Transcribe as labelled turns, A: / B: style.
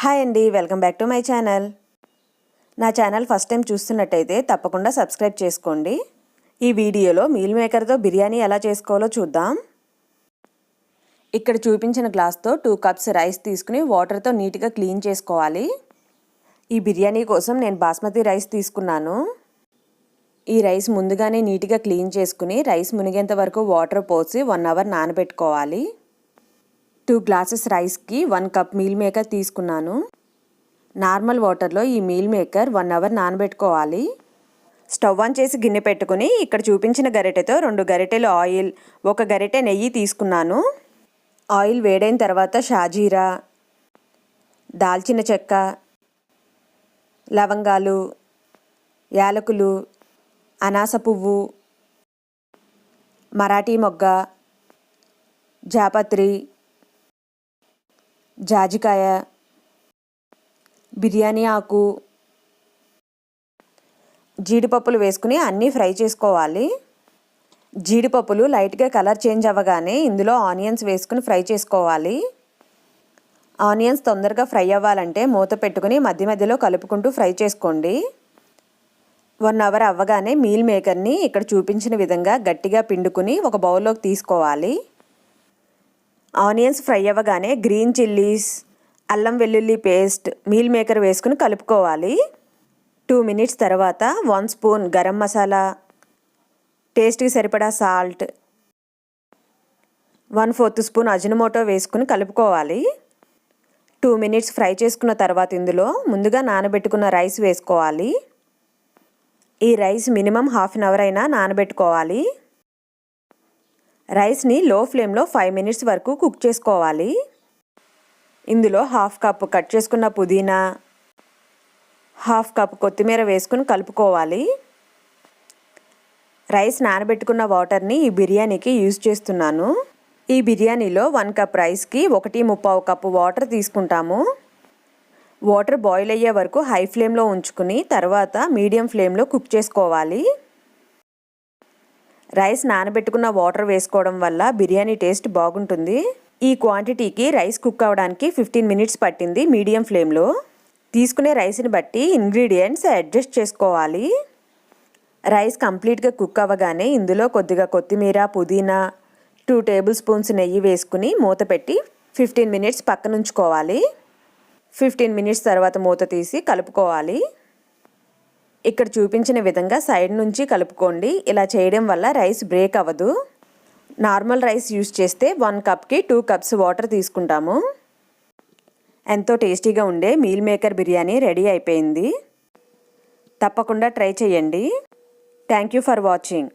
A: Hi అండి welcome back to my channel. నా channel first time చూస్తున్నట్టయితే తప్పకుండా సబ్స్క్రైబ్ చేసుకోండి. ఈ వీడియోలో మీల్ మేకర్తో బిర్యానీ ఎలా చేసుకోవాలో చూద్దాం. ఇక్కడ చూపించిన గ్లాస్తో టూ కప్స్ రైస్ తీసుకుని వాటర్తో నీట్గా క్లీన్ చేసుకోవాలి. ఈ బిర్యానీ కోసం నేను బాస్మతి రైస్ తీసుకున్నాను. ఈ రైస్ ముందుగానే నీట్గా క్లీన్ చేసుకుని రైస్ మునిగేంత వరకు వాటర్ పోసి వన్ అవర్ నానబెట్టుకోవాలి. టూ గ్లాసెస్ రైస్కి వన్ కప్ మీల్ మేకర్ తీసుకున్నాను. నార్మల్ వాటర్లో ఈ మీల్ మేకర్ వన్ అవర్ నానబెట్టుకోవాలి. స్టవ్ ఆన్ చేసి గిన్నె పెట్టుకుని ఇక్కడ చూపించిన గరిటెతో రెండు గరిటెలు ఆయిల్ ఒక గరిటె నెయ్యి తీసుకున్నాను. ఆయిల్ వేడైన తర్వాత షాజీరా దాల్చిన చెక్క లవంగాలు యాలకులు అనాస పువ్వు మరాఠీ మొగ్గ జాపత్రి జాజికాయ బిర్యానీ ఆకు జీడిపప్పులు వేసుకుని అన్నీ ఫ్రై చేసుకోవాలి. జీడిపప్పులు లైట్గా కలర్ చేంజ్ అవ్వగానే ఇందులో ఆనియన్స్ వేసుకుని ఫ్రై చేసుకోవాలి. ఆనియన్స్ తొందరగా ఫ్రై అవ్వాలంటే మూత పెట్టుకుని మధ్య మధ్యలో కలుపుకుంటూ ఫ్రై చేసుకోండి. వన్ అవర్ అవ్వగానే మీల్ మేకర్ని ఇక్కడ చూపించిన విధంగా గట్టిగా పిండుకుని ఒక బౌల్లోకి తీసుకోవాలి. ఆనియన్స్ ఫ్రై అవ్వగానే గ్రీన్ చిల్లీస్ అల్లం వెల్లుల్లి పేస్ట్ మీల్ మేకర్ వేసుకుని కలుపుకోవాలి. టూ మినిట్స్ తర్వాత వన్ స్పూన్ గరం మసాలా టేస్ట్కి సరిపడా salt one fourth spoon Ajinomoto వేసుకుని కలుపుకోవాలి. టూ మినిట్స్ ఫ్రై చేసుకున్న తర్వాత ఇందులో ముందుగా నానబెట్టుకున్న రైస్ వేసుకోవాలి. ఈ rice minimum half an hour అయినా నానబెట్టుకోవాలి. రైస్ని లో ఫ్లేమ్లో ఫైవ్ మినిట్స్ వరకు కుక్ చేసుకోవాలి. ఇందులో హాఫ్ కప్ కట్ చేసుకున్న పుదీనా హాఫ్ కప్ కొత్తిమీర వేసుకుని కలుపుకోవాలి. రైస్ నానబెట్టుకున్న వాటర్ని ఈ బిర్యానీకి యూజ్ చేస్తున్నాను. ఈ బిర్యానీలో వన్ కప్ రైస్కి ఒకటి ముప్పావు కప్పు వాటర్ తీసుకుంటాము. వాటర్ బాయిల్ అయ్యే వరకు హై ఫ్లేమ్లో ఉంచుకుని తర్వాత మీడియం ఫ్లేమ్లో కుక్ చేసుకోవాలి. రైస్ నానబెట్టుకున్న వాటర్ వేసుకోవడం వల్ల బిర్యానీ టేస్ట్ బాగుంటుంది. ఈ క్వాంటిటీకి రైస్ కుక్ అవ్వడానికి ఫిఫ్టీన్ మినిట్స్ పట్టింది మీడియం ఫ్లేమ్లో. తీసుకునే రైస్ని బట్టి ఇంగ్రీడియంట్స్ అడ్జస్ట్ చేసుకోవాలి. రైస్ కంప్లీట్గా కుక్ అవ్వగానే ఇందులో కొద్దిగా కొత్తిమీర పుదీనా టూ టేబుల్ స్పూన్స్ నెయ్యి వేసుకుని మూత పెట్టి ఫిఫ్టీన్ మినిట్స్ పక్కనుంచుకోవాలి. ఫిఫ్టీన్ మినిట్స్ తర్వాత మూత తీసి కలుపుకోవాలి. ఇక్కడ చూపించిన విధంగా సైడ్ నుంచి కలుపుకోండి. ఇలా చేయడం వల్ల రైస్ బ్రేక్ అవ్వదు. నార్మల్ రైస్ యూస్ చేస్తే వన్ కప్కి టూ కప్స్ వాటర్ తీసుకుంటాము. ఎంతో టేస్టీగా ఉండే మీల్ మేకర్ బిర్యానీ రెడీ అయిపోయింది. తప్పకుండా ట్రై చేయండి. Thank you for watching.